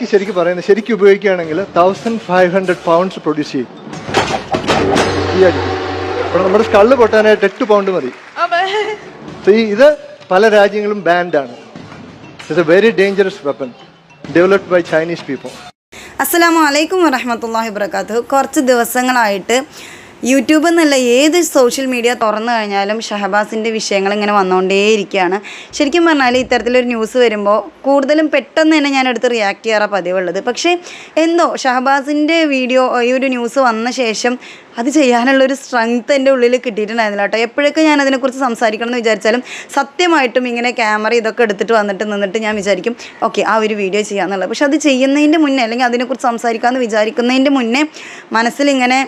അരിക്ക് ശരിക്കും പറയുന്നത് ശരിക്കും ഉപയോഗിക്കുകയാണെങ്കിൽ thousand five hundred pounds produce ചെയ്യും. ഈ അടി. അപ്പോൾ നമ്മുടെ സ്കള്ള് പൊട്ടാനായിട്ട് എട്ട് പൗണ്ട് മതി. ഇത് പല രാജ്യങ്ങളും ബാൻഡാണ് it's a very dangerous weapon developed by Chinese people അസ്സാം വലൈക്കും വറഹമത്തല്ലാഹി വബർക്കാത്തു കുറച്ച് ദിവസങ്ങളായിട്ട് യൂട്യൂബ് എന്നല്ല ഏത് സോഷ്യൽ മീഡിയ തുറന്നു കഴിഞ്ഞാലും ഷഹബാസിന്റെ വിഷയങ്ങൾ ഇങ്ങനെ വന്നുകൊണ്ടേയിരിക്കുകയാണ് ശരിക്കും പറഞ്ഞാൽ ഇത്തരത്തിലൊരു ന്യൂസ് വരുമ്പോൾ കൂടുതലും പെട്ടെന്ന് തന്നെ ഞാൻ എടുത്ത് റിയാക്ട് ചെയ്യാറാണ് പതിവുള്ളത്. പക്ഷേ എന്തോ ഷഹബാസിന്റെ വീഡിയോ ഈ ഒരു ന്യൂസ് വന്ന ശേഷം അത് ചെയ്യാനുള്ളൊരു സ്ട്രെങ്ത് എന്റെ ഉള്ളിൽ കിട്ടിയിട്ടുണ്ടായിരുന്നില്ല കേട്ടോ. എപ്പോഴൊക്കെ ഞാൻ അതിനെക്കുറിച്ച് സംസാരിക്കണം എന്ന് വിചാരിച്ചാലും സത്യമായിട്ടും ഇങ്ങനെ ക്യാമറ ഇതൊക്കെ എടുത്തിട്ട് വന്നിട്ട് നിന്നിട്ട് ഞാൻ വിചാരിക്കും ഓക്കെ ആ ഒരു വീഡിയോ ചെയ്യാമെന്നുള്ളത് പക്ഷെ അത് ചെയ്യുന്നതിന്റെ മുന്നേ അല്ലെങ്കിൽ അതിനെക്കുറിച്ച് സംസാരിക്കാമെന്ന് വിചാരിക്കുന്നതിന്റെ മുന്നേ മനസ്സിലിങ്ങനെ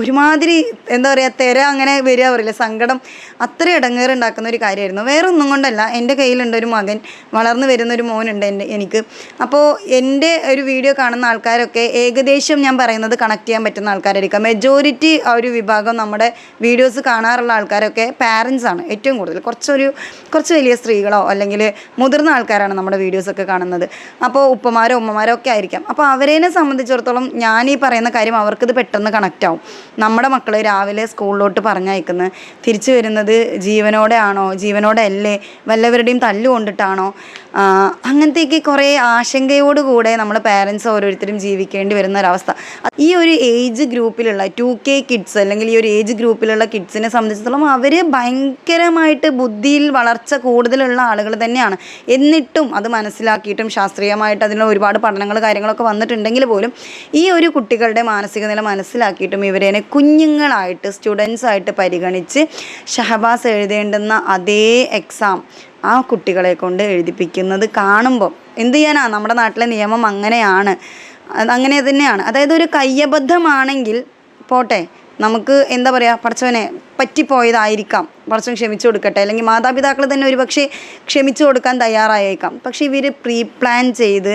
ഒരുമാതിരി എന്താ പറയുക തിര അങ്ങനെ വരിക പറയില്ല? സങ്കടം അത്ര ഇടങ്ങേറ് ഉണ്ടാക്കുന്ന ഒരു കാര്യമായിരുന്നു. വേറെ ഒന്നും കൊണ്ടല്ല. എന്റെ കയ്യിലുണ്ട് ഒരു മകൻ വളർന്നു വരുന്ന ഒരു മോനുണ്ട് എന്റെ എനിക്ക്. അപ്പോൾ എന്റെ ഒരു വീഡിയോ കാണുന്ന ആൾക്കാരൊക്കെ ഏകദേശം ഞാൻ പറയുന്നത് കണക്ട് ചെയ്യാൻ പറ്റുന്ന ആൾക്കാരായിരിക്കാം. മെജോറിറ്റി ആ ഒരു വിഭാഗം നമ്മുടെ വീഡിയോസ് കാണാറുള്ള ആൾക്കാരൊക്കെ പാരൻസ് ആണ് ഏറ്റവും കൂടുതൽ. കുറച്ചൊരു കുറച്ച് വലിയ സ്ത്രീകളോ അല്ലെങ്കിൽ മുതിർന്ന ആൾക്കാരാണ് നമ്മുടെ വീഡിയോസൊക്കെ കാണുന്നത്. അപ്പോൾ ഉപ്പമാരോ ഉമ്മമാരോ ഒക്കെ ആയിരിക്കാം. അപ്പോൾ അവരെ സംബന്ധിച്ചിടത്തോളം ഞാൻ ഈ പറയുന്ന കാര്യം അവർക്കിത് പെട്ടെന്ന് കണക്റ്റ് ആവും. നമ്മുടെ മക്കൾ രാവിലെ സ്കൂളിലോട്ട് പറഞ്ഞയക്കുന്നത് തിരിച്ചു വരുന്നത് ജീവനോടെ ആണോ ജീവനോടെ അല്ലേ വല്ലവരുടെയും തല്ലുകൊണ്ടിട്ടാണോ അങ്ങനത്തെയൊക്കെ കുറേ ആശങ്കയോടുകൂടെ നമ്മൾ പാരൻസ് ഓരോരുത്തരും ജീവിക്കേണ്ടി വരുന്ന ഒരവസ്ഥ ഈ ഒരു ഏജ് ഗ്രൂപ്പിലുള്ള ടു കെ കിഡ്സ് അല്ലെങ്കിൽ ഈ ഒരു ഏജ് ഗ്രൂപ്പിലുള്ള കിഡ്സിനെ സംബന്ധിച്ചിടത്തോളം അവർ ഭയങ്കരമായിട്ട് ബുദ്ധിയിൽ വളർച്ച കൂടുതലുള്ള ആളുകൾ തന്നെയാണ്. എന്നിട്ടും അത് മനസ്സിലാക്കിയിട്ടും ശാസ്ത്രീയമായിട്ട് അതിന് ഒരുപാട് പഠനങ്ങൾ കാര്യങ്ങളൊക്കെ വന്നിട്ടുണ്ടെങ്കിൽ പോലും ഈ ഒരു കുട്ടികളുടെ മാനസിക നില മനസ്സിലാക്കിയിട്ടും ഇവരേനെ കുഞ്ഞുങ്ങളായിട്ട് സ്റ്റുഡൻസ് ആയിട്ട് പരിഗണിച്ച് ഷഹബാസ് എഴുതേണ്ടുന്ന അതേ എക്സാം ആ കുട്ടികളെ കൊണ്ട് എഴുതിപ്പിക്കുന്നത് കാണുമ്പോൾ എന്ത് ചെയ്യാനാ? നമ്മുടെ നാട്ടിലെ നിയമം അങ്ങനെയാണ്. അങ്ങനെ തന്നെയാണ്. അതായത് ഒരു കയ്യബദ്ധമാണെങ്കിൽ പോട്ടെ നമുക്ക് എന്താ പറയുക പഠിച്ചവനെ പറ്റിപ്പോയതായിരിക്കാം. പഠിച്ചവൻ ക്ഷമിച്ചു കൊടുക്കട്ടെ. അല്ലെങ്കിൽ മാതാപിതാക്കൾ തന്നെ ഒരു പക്ഷേ ക്ഷമിച്ചു കൊടുക്കാൻ തയ്യാറായേക്കാം. പക്ഷേ ഇവർ പ്രീ പ്ലാൻ ചെയ്ത്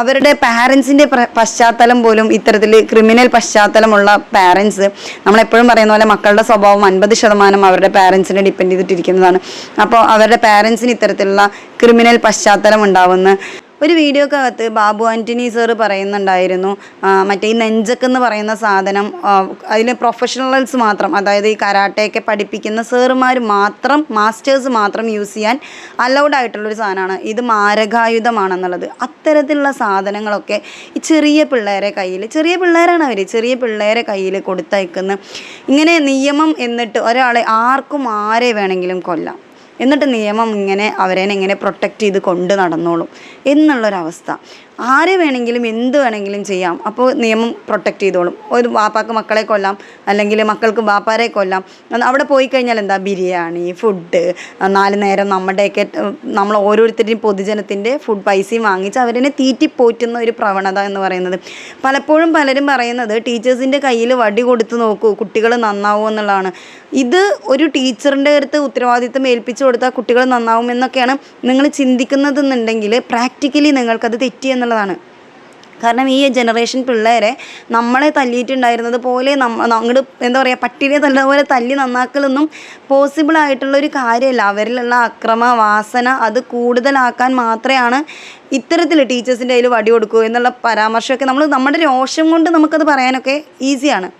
അവരുടെ പാരൻസിന്റെ പശ്ചാത്തലം പോലും ഇത്തരത്തിൽ ക്രിമിനൽ പശ്ചാത്തലമുള്ള പാരൻസ് നമ്മളെപ്പോഴും പറയുന്ന പോലെ മക്കളുടെ സ്വഭാവം അൻപത് ശതമാനം അവരുടെ പാരൻസിനെ ഡിപ്പെൻഡ് ചെയ്തിട്ടിരിക്കുന്നതാണ്. അപ്പോൾ അവരുടെ പാരൻസിന് ഇത്തരത്തിലുള്ള ക്രിമിനൽ പശ്ചാത്തലം ഉണ്ടാവുന്ന ഒരു വീഡിയോക്കകത്ത് ബാബു ആന്റണി സർ പറയുന്നുണ്ടായിരുന്നു മറ്റേ ഈ നെഞ്ചക്കെന്ന് പറയുന്ന സാധനം അതിൽ പ്രൊഫഷണൽസ് മാത്രം അതായത് ഈ കരാട്ടയൊക്കെ പഠിപ്പിക്കുന്ന സാറുമാർ മാത്രം മാസ്റ്റേഴ്സ് മാത്രം യൂസ് ചെയ്യാൻ അലൗഡ് ആയിട്ടുള്ളൊരു സാധനമാണ്. ഇത് മാരകായുധമാണെന്നുള്ളത്. അത്തരത്തിലുള്ള സാധനങ്ങളൊക്കെ ഈ ചെറിയ പിള്ളേരെ കയ്യിൽ ചെറിയ പിള്ളേരാണ് അവർ ചെറിയ പിള്ളേരെ കയ്യിൽ കൊടുത്തയക്കുന്നത്. ഇങ്ങനെ നിയമം എന്നിട്ട് ഒരാളെ ആർക്കും ആരെ വേണമെങ്കിലും കൊല്ലാം. എന്നിട്ട് നിയമം ഇങ്ങനെ അവരെ എങ്ങനെ പ്രൊട്ടക്റ്റ് ചെയ്ത് കൊണ്ട് നടന്നോളും. എന്നുള്ളൊരവസ്ഥ. ആരെ വേണമെങ്കിലും എന്ത് വേണമെങ്കിലും ചെയ്യാം. അപ്പോൾ നിയമം പ്രൊട്ടക്റ്റ് ചെയ്തോളും. ഒരു വാപ്പാക്ക് മക്കളെ കൊല്ലാം അല്ലെങ്കിൽ മക്കൾക്ക് വാപ്പാരെ കൊല്ലാം. അവിടെ പോയി കഴിഞ്ഞാൽ എന്താ? ബിരിയാണി ഫുഡ് നാല് നേരം നമ്മുടെയൊക്കെ നമ്മൾ ഓരോരുത്തരുടെയും പൊതുജനത്തിന്റെ ഫുഡ് പൈസയും വാങ്ങിച്ച് അവരെ തീറ്റിപ്പോറ്റുന്ന ഒരു പ്രവണത എന്ന് പറയുന്നത്. പലപ്പോഴും പലരും പറയുന്നത് ടീച്ചേഴ്സിന്റെ കയ്യിൽ വടി കൊടുത്ത് നോക്കൂ കുട്ടികൾ നന്നാവൂ എന്നുള്ളതാണ്. ഇത് ഒരു ടീച്ചറിന്റെ അടുത്ത് ഉത്തരവാദിത്തം ഏൽപ്പിച്ചു കൊടുത്താൽ കുട്ടികൾ നന്നാവും എന്നൊക്കെയാണ് നിങ്ങൾ ചിന്തിക്കുന്നതെന്നുണ്ടെങ്കിൽ പ്രാക്ടിക്കലി നിങ്ങൾക്കത് തെറ്റി എന്നുള്ളതാണ്. കാരണം ഈ ജനറേഷൻ പിള്ളേരെ നമ്മളെ തല്ലിയിട്ടുണ്ടായിരുന്നത് പോലെ അങ്ങോട്ട് എന്താ പറയുക പട്ടിനെ തല്ല പോലെ തല്ലി നന്നാക്കലൊന്നും പോസിബിൾ ആയിട്ടുള്ള ഒരു കാര്യമല്ല അവരിലുള്ള അക്രമ വാസന അത് കൂടുതലാക്കാൻ മാത്രമാണ് ഇത്തരത്തിൽ ടീച്ചേഴ്സിന്റെ കയ്യിൽ വടി കൊടുക്കുക എന്നുള്ള പരാമർശമൊക്കെ നമ്മൾ നമ്മുടെ രോഷം കൊണ്ട് നമുക്കത് പറയാനൊക്കെ ഈസിയാണ്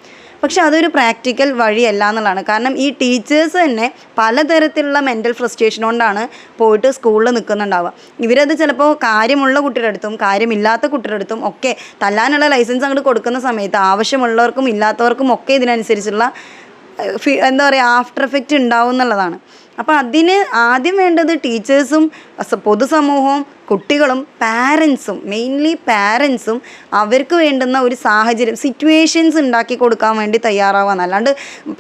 പക്ഷെ അതൊരു പ്രാക്ടിക്കൽ വഴിയല്ല എന്നുള്ളതാണ്. കാരണം ഈ ടീച്ചേഴ്സ് തന്നെ പലതരത്തിലുള്ള മെന്റൽ ഫ്രസ്ട്രേഷൻ കൊണ്ടാണ് പോയിട്ട് സ്കൂളിൽ നിൽക്കുന്നുണ്ടാവുക. ഇവരത് ചിലപ്പോൾ കാര്യമുള്ള കുട്ടിയുടെ കാര്യമില്ലാത്ത കുട്ടിയുടെ ഒക്കെ തല്ലാനുള്ള ലൈസൻസ് അങ്ങോട്ട് കൊടുക്കുന്ന സമയത്ത് ആവശ്യമുള്ളവർക്കും ഇല്ലാത്തവർക്കും ഒക്കെ ഇതിനനുസരിച്ചുള്ള എന്താ പറയുക ആഫ്റ്റർ എഫക്റ്റ് ഉണ്ടാവും എന്നുള്ളതാണ്. അപ്പോൾ അതിന് ആദ്യം വേണ്ടത് ടീച്ചേഴ്സും പൊതുസമൂഹവും കുട്ടികളും പാരൻസും മെയിൻലി പാരൻസും അവർക്ക് വേണ്ടുന്ന ഒരു സാഹചര്യം സിറ്റുവേഷൻസ് ഉണ്ടാക്കി കൊടുക്കാൻ വേണ്ടി തയ്യാറാവാന്ന്. അല്ലാണ്ട്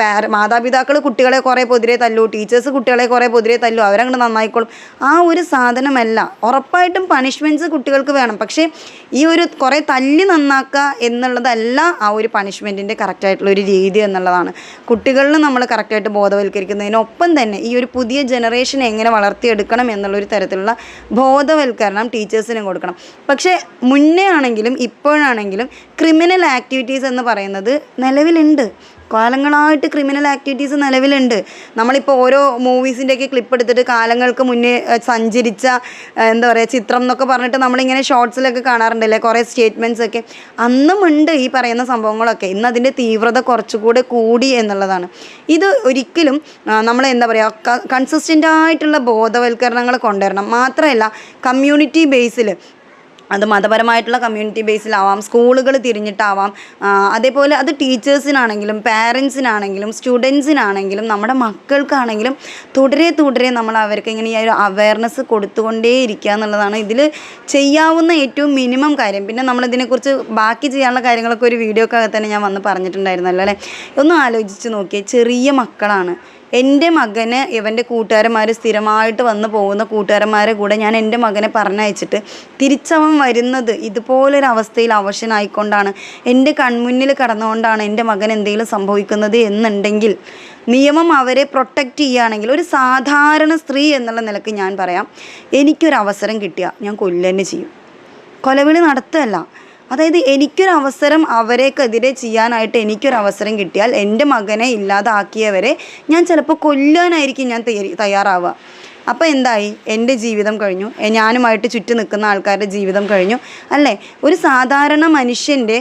പാര മാതാപിതാക്കൾ കുട്ടികളെ കുറേ പൊതിരെ തല്ലു ടീച്ചേഴ്സ് കുട്ടികളെ കുറേ പൊതിരെ തല്ലു അവരങ്ങോട്ട് നന്നായിക്കോളും. ആ ഒരു സാധനമല്ല. ഉറപ്പായിട്ടും പണിഷ്മെന്റ്സ് കുട്ടികൾക്ക് വേണം. പക്ഷേ ഈ ഒരു കുറേ തല്ലി നന്നാക്കുക എന്നുള്ളതല്ല ആ ഒരു പണിഷ്മെന്റിന്റെ കറക്റ്റായിട്ടുള്ള ഒരു രീതി എന്നുള്ളതാണ്. കുട്ടികളിൽ നമ്മൾ കറക്റ്റായിട്ട് ബോധവൽക്കരിക്കുന്നതിനൊപ്പം തന്നെ ഈ ഒരു പുതിയ ജനറേഷൻ എങ്ങനെ വളർത്തിയെടുക്കണം എന്നുള്ളൊരു തരത്തിലുള്ള ബോധവൽക്കരണം ടീച്ചേഴ്സിനും കൊടുക്കണം. പക്ഷേ മുന്നേ ആണെങ്കിലും ഇപ്പോഴാണെങ്കിലും ക്രിമിനൽ ആക്ടിവിറ്റീസ് എന്ന് പറയുന്നത് നിലവിലുണ്ട്. കാലങ്ങളായിട്ട് ക്രിമിനൽ ആക്ടിവിറ്റീസ് നിലവിലുണ്ട്. നമ്മളിപ്പോൾ ഓരോ മൂവീസിന്റെയൊക്കെ ക്ലിപ്പ് എടുത്തിട്ട് കാലങ്ങൾക്ക് മുന്നേ സഞ്ചരിച്ച എന്താ പറയുക ചിത്രം എന്നൊക്കെ പറഞ്ഞിട്ട് നമ്മളിങ്ങനെ ഷോർട്സിലൊക്കെ കാണാറുണ്ടല്ലേ കുറേ സ്റ്റേറ്റ്മെന്റ്സ് ഒക്കെ. അന്നും ഉണ്ട് ഈ പറയുന്ന സംഭവങ്ങളൊക്കെ. ഇന്ന് അതിന്റെ തീവ്രത കുറച്ചുകൂടെ കൂടി എന്നുള്ളതാണ്. ഇത് ഒരിക്കലും നമ്മൾ എന്താ പറയുക കൺസിസ്റ്റന്റ് ആയിട്ടുള്ള ബോധവൽക്കരണങ്ങൾ കൊണ്ടുവരണം. മാത്രമല്ല കമ്മ്യൂണിറ്റി ബേസിൽ അത് മതപരമായിട്ടുള്ള കമ്മ്യൂണിറ്റി ബേസിലാവാം സ്കൂളുകൾ തിരിഞ്ഞിട്ടാവാം. അതേപോലെ അത് ടീച്ചേഴ്സിനാണെങ്കിലും പാരൻസിനാണെങ്കിലും സ്റ്റുഡൻസിനാണെങ്കിലും നമ്മുടെ മക്കൾക്കാണെങ്കിലും തുടരെ തുടരെ നമ്മൾ അവർക്ക് ഇങ്ങനെ ഈ ഒരു അവയർനെസ് കൊടുത്തുകൊണ്ടേ ഇരിക്കുക എന്നുള്ളതാണ് ഇതിൽ ചെയ്യാവുന്ന ഏറ്റവും മിനിമം കാര്യം. പിന്നെ നമ്മളിതിനെക്കുറിച്ച് ബാക്കി ചെയ്യാനുള്ള കാര്യങ്ങളൊക്കെ ഒരു വീഡിയോക്കകത്ത് തന്നെ ഞാൻ വന്ന് പറഞ്ഞിട്ടുണ്ടായിരുന്നല്ലോ അല്ലേ? ഒന്ന് ആലോചിച്ച് നോക്കിയേ ചെറിയ മക്കളാണ്. എന്റെ മകന് ഇവന്റെ കൂട്ടുകാരന്മാർ സ്ഥിരമായിട്ട് വന്ന് പോകുന്ന കൂട്ടുകാരന്മാരെ കൂടെ ഞാൻ എന്റെ മകനെ പറഞ്ഞയച്ചിട്ട് തിരിച്ചവൻ വരുന്നത് ഇതുപോലൊരവസ്ഥയിൽ അവശനായിക്കൊണ്ടാണ്. എന്റെ കൺമുന്നിൽ കടന്നുകൊണ്ടാണ് എന്റെ മകൻ എന്തെങ്കിലും സംഭവിക്കുന്നത് എന്നുണ്ടെങ്കിൽ നിയമം അവരെ പ്രൊട്ടക്റ്റ് ചെയ്യുകയാണെങ്കിൽ ഒരു സാധാരണ സ്ത്രീ എന്നുള്ള നിലയ്ക്ക് ഞാൻ പറയാം എനിക്കൊരവസരം കിട്ടിയാൽ ഞാൻ കൊല്ലന്നെ ചെയ്യും. കൊലവിളി നടത്തുകയല്ല. അതായത് എനിക്കൊരു അവസരം അവരെക്കെതിരെ ചെയ്യാനായിട്ട് എനിക്കൊരു അവസരം കിട്ടിയാൽ എന്റെ മകനെ ഇല്ലാതാക്കിയവരെ ഞാൻ ചിലപ്പോൾ കൊല്ലാനായിരിക്കും ഞാൻ തയ്യാറാവുക. അപ്പോൾ എന്തായി? എന്റെ ജീവിതം കഴിഞ്ഞു. ഞാനുമായിട്ട് ചുറ്റി നിൽക്കുന്ന ആൾക്കാരുടെ ജീവിതം കഴിഞ്ഞു. അല്ലേ? ഒരു സാധാരണ മനുഷ്യന്റെ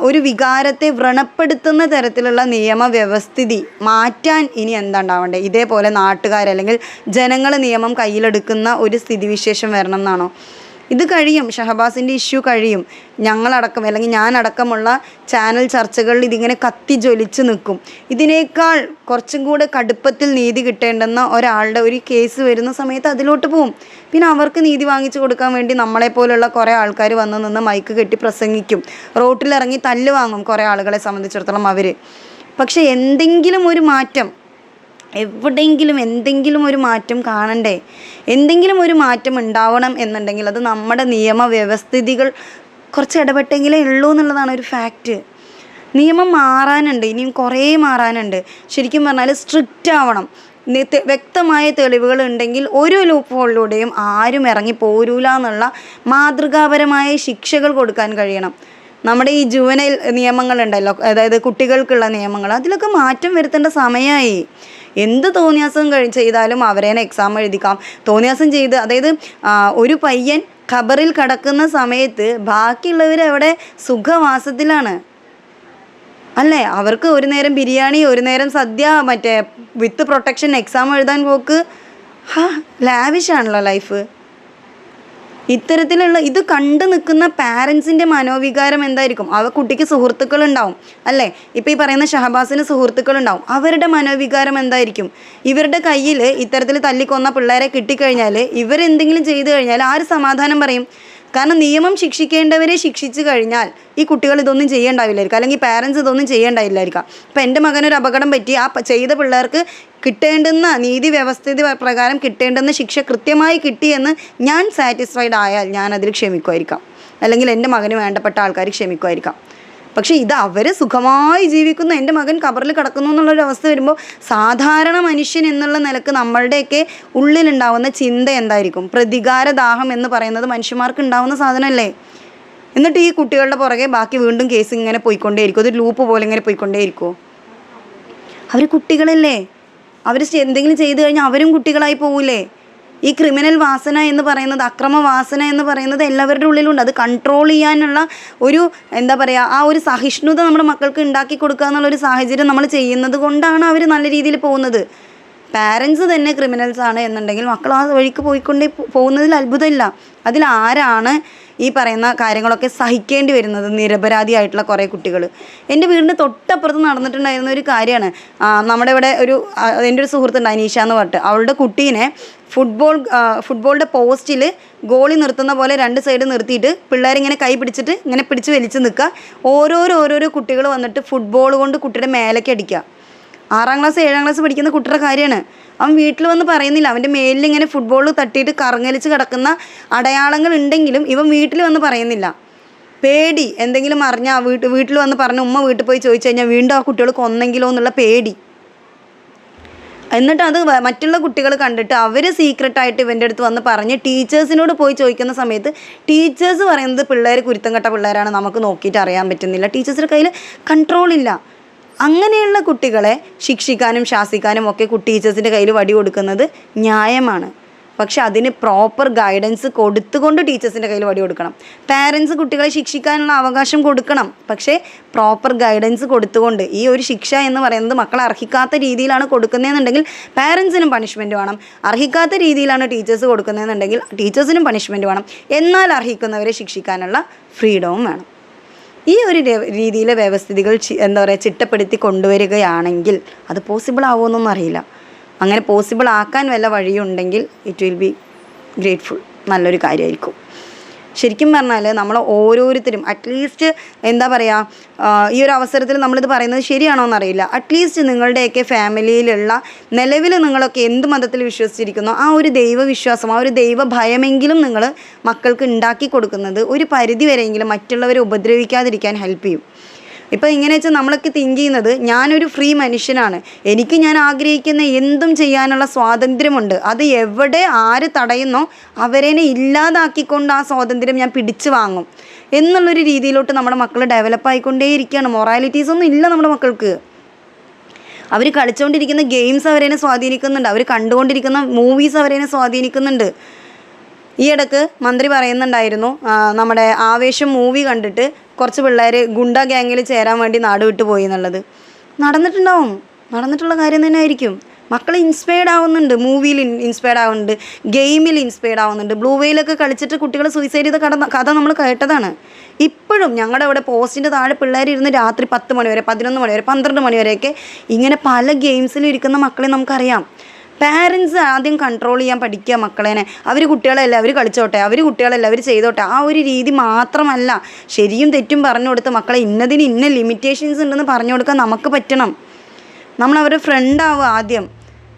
ഒരു വികാരത്തെ വ്രണപ്പെടുത്തുന്ന തരത്തിലുള്ള നിയമവ്യവസ്ഥിതി മാറ്റാൻ ഇനി എന്താ ഉണ്ടാവേണ്ടത് ഇതേപോലെ നാട്ടുകാർ അല്ലെങ്കിൽ ജനങ്ങൾ നിയമം കയ്യിലെടുക്കുന്ന ഒരു സ്ഥിതിവിശേഷം വരണം എന്നാണോ? ഇത് കഴിയും. ഷഹബാസിന്റെ ഇഷ്യൂ കഴിയും. ഞങ്ങളടക്കം അല്ലെങ്കിൽ ഞാനടക്കമുള്ള ചാനൽ ചർച്ചകളിൽ ഇതിങ്ങനെ കത്തി ജ്വലിച്ച് നിൽക്കും. ഇതിനേക്കാൾ കുറച്ചും കൂടെ കടുപ്പത്തിൽ നീതി കിട്ടേണ്ടെന്ന ഒരാളുടെ ഒരു കേസ് വരുന്ന സമയത്ത് അതിലോട്ട് പോവും. പിന്നെ അവർക്ക് നീതി വാങ്ങിച്ചു കൊടുക്കാൻ വേണ്ടി നമ്മളെപ്പോലുള്ള കുറേ ആൾക്കാർ വന്ന് നിന്ന് മൈക്ക് കെട്ടി പ്രസംഗിക്കും. റോട്ടിലിറങ്ങി തല്ല് വാങ്ങും കുറേ ആളുകളെ സംബന്ധിച്ചിടത്തോളം അവർ പക്ഷേ എന്തെങ്കിലും ഒരു മാറ്റം എവിടെയെങ്കിലും എന്തെങ്കിലും ഒരു മാറ്റം കാണണ്ടേ? എന്തെങ്കിലും ഒരു മാറ്റം ഉണ്ടാവണം എന്നുണ്ടെങ്കിൽ അത് നമ്മുടെ നിയമവ്യവസ്ഥിതികൾ കുറച്ച് ഇടപെട്ടെങ്കിലേ ഉള്ളൂ എന്നുള്ളതാണ് ഒരു ഫാക്റ്റ്. നിയമം മാറാനുണ്ട് ഇനിയും കുറേ മാറാനുണ്ട്. ശരിക്കും പറഞ്ഞാൽ സ്ട്രിക്റ്റ് ആവണം. വ്യക്തമായ തെളിവുകൾ ഉണ്ടെങ്കിൽ ഒരു ലൂപ്പ് ഹോളിലൂടെയും ആരും ഇറങ്ങി പോരൂല എന്നുള്ള മാതൃകാപരമായ ശിക്ഷകൾ കൊടുക്കാൻ കഴിയണം. നമ്മുടെ ഈ ജുവനൈൽ നിയമങ്ങളുണ്ടല്ലോ അതായത് കുട്ടികൾക്കുള്ള നിയമങ്ങൾ അതിലൊക്കെ മാറ്റം വരുത്തേണ്ട സമയമായി. എന്ത് തോന്നിയാസം കഴി ചെയ്താലും അവരേനെ എക്സാം എഴുതിക്കാം. തോന്നിയാസം ചെയ്ത് അതായത് ഒരു പയ്യൻ ഖബറിൽ കിടക്കുന്ന സമയത്ത് ബാക്കിയുള്ളവർ അവിടെ സുഖവാസത്തിലാണ്. അല്ലേ? അവർക്ക് ഒരു നേരം ബിരിയാണി ഒരു നേരം സദ്യ മറ്റേ വിത്ത് പ്രൊട്ടക്ഷൻ എക്സാം എഴുതാൻ പോക്ക്. ഹാ ലാവിഷാണല്ലോ ലൈഫ് ഇത്തരത്തിലുള്ള ഇത് കണ്ടു നിൽക്കുന്ന പാരൻസിന്റെ മനോവികാരം എന്തായിരിക്കും? അവ കുട്ടിക്ക് സുഹൃത്തുക്കൾ ഉണ്ടാവും അല്ലേ? ഇപ്പോൾ ഈ പറയുന്ന ഷഹബാസിന് സുഹൃത്തുക്കൾ ഉണ്ടാവും അവരുടെ മനോവികാരം എന്തായിരിക്കും? ഇവരുടെ കയ്യിൽ ഇത്തരത്തിൽ തല്ലിക്കൊന്ന പിള്ളേരെ കിട്ടിക്കഴിഞ്ഞാൽ ഇവരെന്തെങ്കിലും ചെയ്തു കഴിഞ്ഞാൽ ആര് സമാധാനം പറയും? കാരണം നിയമം ശിക്ഷിക്കേണ്ടവരെ ശിക്ഷിച്ചു കഴിഞ്ഞാൽ ഈ കുട്ടികൾ ഇതൊന്നും ചെയ്യേണ്ടാവില്ലായിരിക്കും. അല്ലെങ്കിൽ പാരൻസ് ഇതൊന്നും ചെയ്യേണ്ടാവില്ലായിരിക്കാം ഇപ്പം എന്റെ മകനൊരു അപകടം പറ്റി ആ ചെയ്ത പിള്ളേർക്ക് കിട്ടേണ്ടുന്ന നീതി വ്യവസ്ഥിതി പ്രകാരം കിട്ടേണ്ടുന്ന ശിക്ഷ കൃത്യമായി കിട്ടിയെന്ന് ഞാൻ സാറ്റിസ്ഫൈഡ് ആയാൽ ഞാൻ അതിൽ ക്ഷമിക്കുമായിരിക്കാം. അല്ലെങ്കിൽ എന്റെ മകന് വേണ്ടപ്പെട്ട ആൾക്കാർ ക്ഷമിക്കുമായിരിക്കാം. പക്ഷെ ഇത് അവർ സുഖമായി ജീവിക്കുന്ന. എന്റെ മകൻ കബറിൽ കിടക്കുന്നു എന്നുള്ളൊരു അവസ്ഥ വരുമ്പോൾ സാധാരണ മനുഷ്യൻ എന്നുള്ള നിലയ്ക്ക് നമ്മളുടെയൊക്കെ ഉള്ളിലുണ്ടാവുന്ന ചിന്ത എന്തായിരിക്കും? പ്രതികാര ദാഹം എന്ന് പറയുന്നത് മനുഷ്യന്മാർക്ക് ഉണ്ടാവുന്ന സാധനമല്ലേ? എന്നിട്ട് ഈ കുട്ടികളുടെ പുറകെ ബാക്കി വീണ്ടും കേസ് ഇങ്ങനെ പോയിക്കൊണ്ടേയിരിക്കും. ഒരു ലൂപ്പ് പോലെ ഇങ്ങനെ പോയിക്കൊണ്ടേയിരിക്കുമോ അവർ കുട്ടികളല്ലേ? അവർ എന്തെങ്കിലും ചെയ്തു കഴിഞ്ഞാൽ അവരും കുട്ടികളായി പോവില്ലേ ഈ ക്രിമിനൽ വാസന എന്ന് പറയുന്നത് അക്രമ വാസന എന്ന് പറയുന്നത് എല്ലാവരുടെ ഉള്ളിലുണ്ട്. അത് കൺട്രോൾ ചെയ്യാനുള്ള ഒരു എന്താ പറയുക ആ ഒരു സഹിഷ്ണുത നമ്മുടെ മക്കൾക്ക് ഉണ്ടാക്കി കൊടുക്കുക എന്നുള്ള ഒരു സാഹചര്യം നമ്മൾ ചെയ്യുന്നത് കൊണ്ടാണ് അവർ നല്ല രീതിയിൽ പോകുന്നത്. പാരൻസ് തന്നെ ക്രിമിനൽസ് ആണ് എന്നുണ്ടെങ്കിൽ മക്കൾ ആ വഴിക്ക് പോയിക്കൊണ്ടേ പോകുന്നതിൽ അത്ഭുതമില്ല. അതിൽ ആരാണ് ഈ പറയുന്ന കാര്യങ്ങളൊക്കെ സഹിക്കേണ്ടി വരുന്നത് നിരപരാധിയായിട്ടുള്ള കുറേ കുട്ടികൾ എന്റെ വീടിന്റെ തൊട്ടപ്പുറത്ത് നടന്നിട്ടുണ്ടായിരുന്ന ഒരു കാര്യമാണ്. നമ്മുടെ ഇവിടെ ഒരു എന്റെ ഒരു സുഹൃത്തുണ്ട് അനീഷ എന്ന് പറഞ്ഞിട്ട്. അവളുടെ കുട്ടീനെ ഫുട്ബോൾ ഫുട്ബോളിന്റെ പോസ്റ്റിൽ ഗോളി നിർത്തുന്ന പോലെ രണ്ട് സൈഡ് നിർത്തിയിട്ട് പിള്ളേരിങ്ങനെ കൈ പിടിച്ചിട്ട് ഇങ്ങനെ പിടിച്ച് വലിച്ച് നിൽക്കുക. ഓരോരോ ഓരോരോ കുട്ടികൾ വന്നിട്ട് ഫുട്ബോൾ കൊണ്ട് കുട്ടിയുടെ മേലേക്ക് അടിക്കുക. ആറാം ക്ലാസ് ഏഴാം ക്ലാസ് പഠിക്കുന്ന കുട്ടിയുടെ കാര്യമാണ്. അവൻ വീട്ടിൽ വന്ന് പറയുന്നില്ല. അവന്റെ മേലിൽ ഇങ്ങനെ ഫുട്ബോൾ തട്ടിയിട്ട് കറങ്ങലിച്ച് കിടക്കുന്ന അടയാളങ്ങൾ ഉണ്ടെങ്കിലും ഇവൻ വീട്ടിൽ വന്ന് പറയുന്നില്ല. പേടി. എന്തെങ്കിലും അറിഞ്ഞാൽ വീട്ടിൽ വീട്ടിൽ വന്ന് പറഞ്ഞ ഉമ്മ വീട്ടിൽ പോയി ചോദിച്ചു കഴിഞ്ഞാൽ വീണ്ടും ആ കുട്ടികൾ കൊന്നെങ്കിലോ എന്നുള്ള പേടി. എന്നിട്ട് അത് മറ്റുള്ള കുട്ടികൾ കണ്ടിട്ട് അവർ സീക്രട്ടായിട്ട് ഇവന്റെ അടുത്ത് വന്ന് പറഞ്ഞ് ടീച്ചേഴ്സിനോട് പോയി ചോദിക്കുന്ന സമയത്ത് ടീച്ചേഴ്സ് പറയുന്നത് പിള്ളേർ കുരുത്തം കെട്ട പിള്ളേരാണ് നമുക്ക് നോക്കിയിട്ട് അറിയാൻ പറ്റുന്നില്ല. ടീച്ചേഴ്സിന്റെ കയ്യിൽ കൺട്രോൾ ഇല്ല. അങ്ങനെയുള്ള കുട്ടികളെ ശിക്ഷിക്കാനും ശാസിക്കാനും ഒക്കെ ടീച്ചേഴ്സിന്റെ കയ്യിൽ വടി കൊടുക്കുന്നത് ന്യായമാണ്. പക്ഷെ അതിന് പ്രോപ്പർ ഗൈഡൻസ് കൊടുത്തുകൊണ്ട് ടീച്ചേഴ്സിന്റെ കയ്യിൽ വടി കൊടുക്കണം. പാരൻസ് കുട്ടികളെ ശിക്ഷിക്കാനുള്ള അവകാശം കൊടുക്കണം. പക്ഷേ പ്രോപ്പർ ഗൈഡൻസ് കൊടുത്തുകൊണ്ട് ഈ ഒരു ശിക്ഷ എന്ന് പറയുന്നത് മക്കളെ അർഹിക്കാത്ത രീതിയിലാണ് കൊടുക്കുന്നതെന്നുണ്ടെങ്കിൽ പാരൻസിനും പണിഷ്മെന്റ് വേണം. അർഹിക്കാത്ത രീതിയിലാണ് ടീച്ചേഴ്സ് കൊടുക്കുന്നതെന്നുണ്ടെങ്കിൽ ടീച്ചേഴ്സിനും പണിഷ്മെന്റ് വേണം. എന്നാൽ അർഹിക്കുന്നവരെ ശിക്ഷിക്കാനുള്ള ഫ്രീഡവും വേണം. ഈ ഒരു രീതിയിലെ വ്യവസ്ഥിതികൾ എന്താ പറയുക ചിട്ടപ്പെടുത്തി കൊണ്ടുവരികയാണെങ്കിൽ അത് പോസിബിൾ ആവുമെന്നൊന്നും അറിയില്ല. അങ്ങനെ പോസിബിൾ ആക്കാൻ വല്ല വഴിയുണ്ടെങ്കിൽ ഇറ്റ് വിൽ ബി ഗ്രേറ്റ്ഫുൾ നല്ലൊരു കാര്യമായിരിക്കും ശരിക്കും പറഞ്ഞാൽ നമ്മൾ ഓരോരുത്തരും അറ്റ്ലീസ്റ്റ് എന്താ പറയുക ഈ ഒരു അവസരത്തിൽ നമ്മളിത് പറയുന്നത് ശരിയാണോ എന്നറിയില്ല. അറ്റ്ലീസ്റ്റ് നിങ്ങളുടെയൊക്കെ ഫാമിലിയിലുള്ള നിലവിൽ നിങ്ങളൊക്കെ എന്ത് മതത്തിൽ വിശ്വസിച്ചിരിക്കുന്നു ആ ഒരു ദൈവവിശ്വാസം ആ ഒരു ദൈവ ഭയമെങ്കിലും നിങ്ങൾ മക്കൾക്ക് ഉണ്ടാക്കി കൊടുക്കുന്നത് ഒരു പരിധി വരെയെങ്കിലും മറ്റുള്ളവരെ ഉപദ്രവിക്കാതിരിക്കാൻ ഹെൽപ്പ് ചെയ്യും. ഇപ്പോൾ ഇങ്ങനെ വെച്ചാൽ നമ്മളൊക്കെ തിങ്ക് ചെയ്യുന്നത് ഞാനൊരു ഫ്രീ മനുഷ്യനാണ്. എനിക്ക് ഞാൻ ആഗ്രഹിക്കുന്ന എന്തും ചെയ്യാനുള്ള സ്വാതന്ത്ര്യമുണ്ട്. അത് എവിടെ ആര് തടയുന്നോ അവരെന്നെ ഇല്ലാതാക്കിക്കൊണ്ട് ആ സ്വാതന്ത്ര്യം ഞാൻ പിടിച്ചു വാങ്ങും. എന്നുള്ളൊരു രീതിയിലോട്ട് നമ്മുടെ മക്കൾ ഡെവലപ്പ് ആയിക്കൊണ്ടേയിരിക്കുകയാണ് മൊറാലിറ്റീസ് ഒന്നും ഇല്ല നമ്മുടെ മക്കൾക്ക്. അവർ കളിച്ചുകൊണ്ടിരിക്കുന്ന ഗെയിംസ് അവരെന്നെ സ്വാധീനിക്കുന്നുണ്ട്. അവർ കണ്ടുകൊണ്ടിരിക്കുന്ന മൂവീസ് അവരെന്നെ സ്വാധീനിക്കുന്നുണ്ട്. ഈ ഇടയ്ക്ക് മന്ത്രി പറയുന്നുണ്ടായിരുന്നു നമ്മുടെ ആവേശം മൂവി കണ്ടിട്ട് കുറച്ച് പിള്ളേർ ഗുണ്ട ഗ്യാങ്ങിൽ ചേരാൻ വേണ്ടി നാട് വിട്ടു പോയി എന്നുള്ളത്. നടന്നിട്ടുണ്ടാവും. നടന്നിട്ടുള്ള കാര്യം തന്നെ ആയിരിക്കും. മക്കൾ ഇൻസ്പയർഡ് ആവുന്നുണ്ട്. മൂവിയിൽ ഇൻസ്പയർഡ് ആവുന്നുണ്ട്. ഗെയിമിൽ ഇൻസ്പയർഡ് ആവുന്നുണ്ട്. ബ്ലൂ വെയിലൊക്കെ കളിച്ചിട്ട് കുട്ടികൾ സൂയിസൈഡ് ചെയ്ത കഥ കഥ നമ്മൾ കേട്ടതാണ്. ഇപ്പോഴും ഞങ്ങളുടെ അവിടെ പോസ്റ്റിന്റെ താഴെ പിള്ളേർ ഇരുന്ന് രാത്രി പത്ത് മണിവരെ പതിനൊന്ന് മണിവരെ പന്ത്രണ്ട് മണിവരെയൊക്കെ ഇങ്ങനെ പല ഗെയിംസിലും ഇരിക്കുന്ന മക്കളെ നമുക്കറിയാം. പാരൻസ് ആദ്യം കൺട്രോൾ ചെയ്യാൻ പഠിക്കുക മക്കളേനെ. അവർ കുട്ടികളല്ല അവർ കളിച്ചോട്ടെ അവർ കുട്ടികളല്ല അവർ ചെയ്തോട്ടെ. ആ ഒരു രീതി മാത്രമല്ല ശരിയും തെറ്റും പറഞ്ഞു കൊടുത്ത് മക്കളെ ഇന്നതിന് ഇന്ന ലിമിറ്റേഷൻസ് ഉണ്ടെന്ന് പറഞ്ഞു കൊടുക്കാൻ നമുക്ക് പറ്റണം. നമ്മൾ അവരുടെ ഫ്രണ്ട് ആവുക ആദ്യം.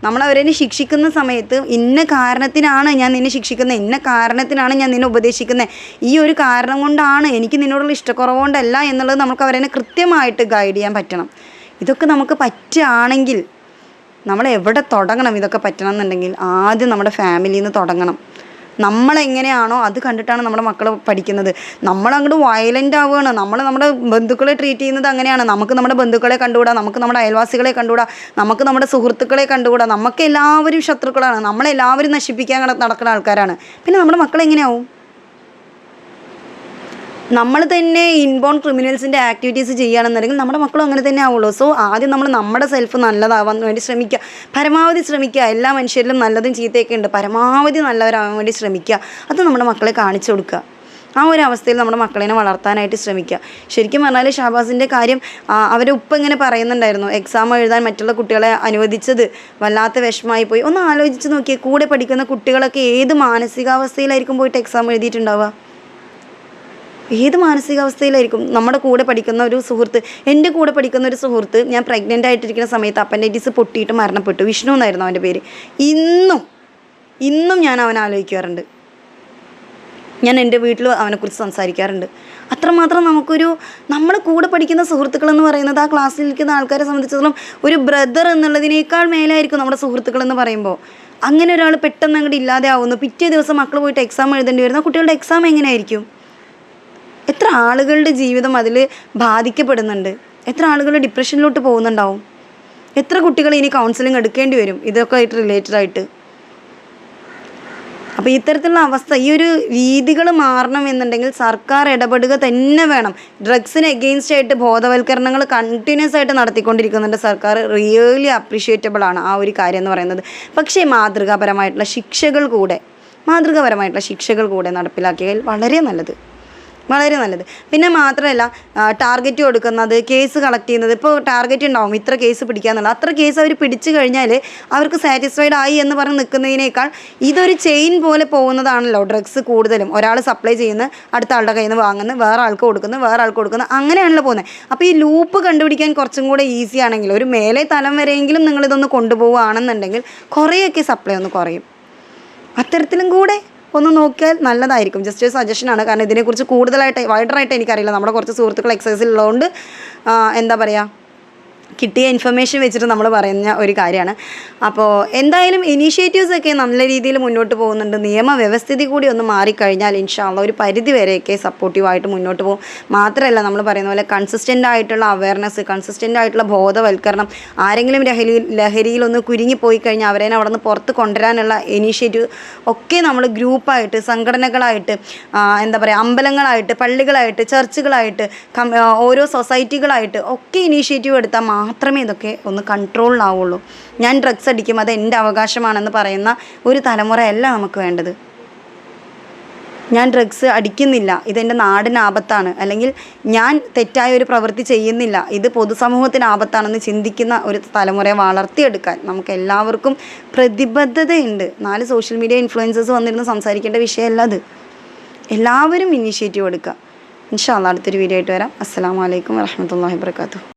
നമ്മൾ അവരെ ശിക്ഷിക്കുന്ന സമയത്ത് ഇന്ന കാരണത്തിനാണ് ഞാൻ നിന്നെ ശിക്ഷിക്കുന്നത് ഇന്ന കാരണത്തിനാണ് ഞാൻ നിന്നെ ഉപദേശിക്കുന്നത്. ഈ ഒരു കാരണം കൊണ്ടാണ് എനിക്ക് നിന്നോടുള്ള ഇഷ്ടക്കുറവുകൊണ്ടല്ല എന്നുള്ളത് നമുക്ക് അവരെ കൃത്യമായിട്ട് ഗൈഡ് ചെയ്യാൻ പറ്റണം. ഇതൊക്കെ നമുക്ക് പറ്റുകയാണെങ്കിൽ നമ്മൾ എവിടെ തുടങ്ങണം ഇതൊക്കെ പറ്റണം എന്നുണ്ടെങ്കിൽ ആദ്യം നമ്മുടെ ഫാമിലിയിൽ നിന്ന് തുടങ്ങണം. നമ്മളെങ്ങനെയാണോ അത് കണ്ടിട്ടാണ് നമ്മുടെ മക്കൾ പഠിക്കുന്നത്. നമ്മളങ്ങോട്ട് വയലന്റ് ആവുകയാണ്. നമ്മൾ നമ്മുടെ ബന്ധുക്കളെ ട്രീറ്റ് ചെയ്യുന്നത് അങ്ങനെയാണ്. നമുക്ക് നമ്മുടെ ബന്ധുക്കളെ കണ്ടുകൂടാ? നമുക്ക് നമ്മുടെ അയൽവാസികളെ കണ്ടുകൂടാ? നമുക്ക് നമ്മുടെ സുഹൃത്തുക്കളെ കണ്ടുകൂടാ? നമുക്ക് എല്ലാവരും ശത്രുക്കളാണ്. നമ്മളെല്ലാവരും നശിപ്പിക്കാൻ നടക്കുന്ന ആൾക്കാരാണ്. പിന്നെ നമ്മുടെ മക്കൾ എങ്ങനെയാവും നമ്മൾ തന്നെ ഇൻബോൺ ക്രിമിനൽസിന്റെ ആക്ടിവിറ്റീസ് ചെയ്യുകയാണെന്നുണ്ടെങ്കിൽ നമ്മുടെ മക്കളും അങ്ങനെ തന്നെ ആവുള്ളൂ. സോ ആദ്യം നമ്മൾ നമ്മുടെ സെൽഫ് നല്ലതാവാൻ വേണ്ടി ശ്രമിക്കുക. പരമാവധി ശ്രമിക്കുക. എല്ലാ മനുഷ്യരിലും നല്ലതും ചീത്തയൊക്കെ ഉണ്ട്. പരമാവധി നല്ലവരാവാൻ വേണ്ടി ശ്രമിക്കുക. അത് നമ്മുടെ മക്കളെ കാണിച്ചു കൊടുക്കുക. ആ ഒരു അവസ്ഥയിൽ നമ്മുടെ മക്കളെ വളർത്താനായിട്ട് ശ്രമിക്കുക. ശരിക്കും പറഞ്ഞാൽ ഷാബാസിന്റെ കാര്യം അവരെ ഉപ്പ് ഇങ്ങനെ പറയുന്നുണ്ടായിരുന്നു. എക്സാം എഴുതാൻ മറ്റുള്ള കുട്ടികളെ അനുവദിച്ചത് വല്ലാത്ത വിഷമമായി പോയി. ഒന്ന് ആലോചിച്ച് നോക്കിയേ. കൂടെ പഠിക്കുന്ന കുട്ടികളൊക്കെ ഏത് മാനസികാവസ്ഥയിലായിരിക്കും പോയിട്ട് എക്സാം എഴുതിയിട്ടുണ്ടാവുക? ഏത് മാനസികാവസ്ഥയിലായിരിക്കും? നമ്മുടെ കൂടെ പഠിക്കുന്ന ഒരു സുഹൃത്ത് എന്റെ കൂടെ പഠിക്കുന്ന ഒരു സുഹൃത്ത് ഞാൻ പ്രഗ്നന്റ് ആയിട്ടിരിക്കുന്ന സമയത്ത് അപ്പൻഡൈറ്റിസ് പൊട്ടിയിട്ട് മരണപ്പെട്ടു. വിഷ്ണു എന്നായിരുന്നു അവന്റെ പേര്. ഇന്നും ഇന്നും ഞാൻ അവൻ ആലോചിക്കാറുണ്ട്. ഞാൻ എന്റെ വീട്ടിൽ അവനെക്കുറിച്ച് സംസാരിക്കാറുണ്ട്. അത്രമാത്രം നമുക്കൊരു നമ്മൾ കൂടെ പഠിക്കുന്ന സുഹൃത്തുക്കളെന്ന് പറയുന്നത് ആ ക്ലാസ്സിൽ ഇരിക്കുന്ന ആൾക്കാരെ സംബന്ധിച്ചിടത്തോളം ഒരു ബ്രദർ എന്നുള്ളതിനേക്കാൾ മേലായിരിക്കും നമ്മുടെ സുഹൃത്തുക്കൾ എന്ന് പറയുമ്പോൾ. അങ്ങനെ ഒരാൾ പെട്ടെന്ന് അങ്ങോട്ട് ഇല്ലാതെ ആവുന്നു. പിറ്റേ ദിവസം മക്കൾ പോയിട്ട് എക്സാം എഴുതേണ്ടി വരുന്ന. കുട്ടികളുടെ എക്സാം എങ്ങനെയായിരിക്കും? എത്ര ആളുകളുടെ ജീവിതം അതിൽ ബാധിക്കപ്പെടുന്നുണ്ട്? എത്ര ആളുകൾ ഡിപ്രഷനിലോട്ട് പോകുന്നുണ്ടാവും? എത്ര കുട്ടികൾ ഇനി കൗൺസിലിംഗ് എടുക്കേണ്ടി വരും? ഇതൊക്കെ ആയിട്ട് റിലേറ്റഡ് ആയിട്ട്. അപ്പോൾ ഇത്തരത്തിലുള്ള അവസ്ഥ ഈ ഒരു രീതികൾ മാറണം എന്നുണ്ടെങ്കിൽ സർക്കാർ ഇടപെടുക തന്നെ വേണം. ഡ്രഗ്സിന് എഗെയിൻസ്റ്റ് ആയിട്ട് ബോധവൽക്കരണങ്ങൾ കണ്ടിന്യൂസ് ആയിട്ട് നടത്തിക്കൊണ്ടിരിക്കുന്നുണ്ട് സർക്കാർ. റിയലി അപ്രീഷിയേറ്റബിൾ ആണ് ആ ഒരു കാര്യം എന്ന് പറയുന്നത്. പക്ഷേ മാതൃകാപരമായിട്ടുള്ള ശിക്ഷകൾ കൂടെ മാതൃകാപരമായിട്ടുള്ള ശിക്ഷകൾ കൂടെ നടപ്പിലാക്കിയാൽ വളരെ നല്ലത്. വളരെ നല്ലത്. പിന്നെ മാത്രമല്ല ടാർഗറ്റ് കൊടുക്കുന്നത് കേസ് കളക്ട് ചെയ്യുന്നത്. ഇപ്പോൾ ടാർഗറ്റ് ഉണ്ടാവും ഇത്ര കേസ് പിടിക്കാന്നുള്ളത്. അത്ര കേസ് അവർ പിടിച്ചു കഴിഞ്ഞാൽ അവർക്ക് സാറ്റിസ്ഫൈഡ് ആയി എന്ന് പറഞ്ഞ് നിൽക്കുന്നതിനേക്കാൾ ഇതൊരു ചെയിൻ പോലെ പോകുന്നതാണല്ലോ ഡ്രഗ്സ് കൂടുതലും. ഒരാൾ സപ്ലൈ ചെയ്യുന്ന അടുത്ത ആളുടെ കയ്യിൽ നിന്ന് വാങ്ങുന്നു വേറെ ആൾക്ക് കൊടുക്കുന്നു വേറെ ആൾക്ക് കൊടുക്കുന്നു അങ്ങനെയാണല്ലോ പോകുന്നത്. അപ്പോൾ ഈ ലൂപ്പ് കണ്ടുപിടിക്കാൻ കുറച്ചും കൂടെ ഈസി ആണെങ്കിൽ ഒരു മേലെ തലം വരെയെങ്കിലും നിങ്ങളിതൊന്ന് കൊണ്ടുപോവുകയാണെന്നുണ്ടെങ്കിൽ കുറേയൊക്കെ സപ്ലൈ ഒന്ന് കുറയും. അത്തരത്തിലും കൂടെ ഒന്ന് നോക്കിയാൽ നല്ലതായിരിക്കും. ജസ്റ്റ് ഒരു ആണ്. കാരണം ഇതിനെക്കുറിച്ച് കൂടുതലായിട്ട് വൈഡറായിട്ട് എനിക്കറിയില്ല. നമ്മുടെ കുറച്ച് സുഹൃത്തുക്കൾ എക്സസൈസിൽ ഉള്ളതുകൊണ്ട് എന്താ പറയുക കിട്ടിയ ഇൻഫർമേഷൻ വെച്ചിട്ട് നമ്മൾ പറയുന്ന ഒരു കാര്യമാണ്. അപ്പോൾ എന്തായാലും ഇനീഷ്യേറ്റീവ്സ് ഒക്കെ നല്ല രീതിയിൽ മുന്നോട്ട് പോകുന്നുണ്ട്. നിയമവ്യവസ്ഥിതി കൂടി ഒന്ന് മാറിക്കഴിഞ്ഞാൽ ഇൻഷാള്ള ഒരു പരിധി വരെയൊക്കെ സപ്പോർട്ടീവായിട്ട് മുന്നോട്ട് പോകും. മാത്രമല്ല നമ്മൾ പറയുന്ന പോലെ കൺസിസ്റ്റന്റ് ആയിട്ടുള്ള അവയർനെസ് കൺസിസ്റ്റന്റ് ആയിട്ടുള്ള ബോധവൽക്കരണം ആരെങ്കിലും ലഹരി ലഹരിയിലൊന്ന് കുരുങ്ങിപ്പോയി കഴിഞ്ഞാൽ അവരെ അവിടെ നിന്ന് പുറത്ത് കൊണ്ടുവരാനുള്ള ഇനീഷ്യേറ്റീവ് ഒക്കെ നമ്മൾ ഗ്രൂപ്പായിട്ട് സംഘടനകളായിട്ട് എന്താ പറയുക അമ്പലങ്ങളായിട്ട് പള്ളികളായിട്ട് ചർച്ചുകളായിട്ട് ഓരോ സൊസൈറ്റികളായിട്ട് ഒക്കെ ഇനീഷ്യേറ്റീവ് എടുത്താൽ മാത്രമേ ഇതൊക്കെ ഒന്ന് കൺട്രോളിലാവുള്ളൂ ഞാൻ ഡ്രഗ്സ് അടിക്കും അത് എന്റെ അവകാശമാണെന്ന് പറയുന്ന ഒരു തലമുറയല്ല നമുക്ക് വേണ്ടത്. ഞാൻ ഡ്രഗ്സ് അടിക്കുന്നില്ല ഇതെന്റെ നാടിന് ആപത്താണ്. അല്ലെങ്കിൽ ഞാൻ തെറ്റായ ഒരു പ്രവൃത്തി ചെയ്യുന്നില്ല ഇത് പൊതുസമൂഹത്തിന് ആപത്താണെന്ന് ചിന്തിക്കുന്ന ഒരു തലമുറയെ വളർത്തിയെടുക്കാൻ നമുക്ക് എല്ലാവർക്കും പ്രതിബദ്ധതയുണ്ട്. നാല് സോഷ്യൽ മീഡിയ ഇൻഫ്ലുവൻസേഴ്സ് വന്നിരുന്ന് സംസാരിക്കേണ്ട വിഷയമല്ല അത്. എല്ലാവരും ഇനീഷ്യേറ്റീവ് എടുക്കുക. ഇൻഷാല്ല അടുത്തൊരു വീഡിയോ ആയിട്ട് വരാം. അസ്സാം വലൈക്കും വരഹമത്തല്ലാ വാബർക്കാത്തു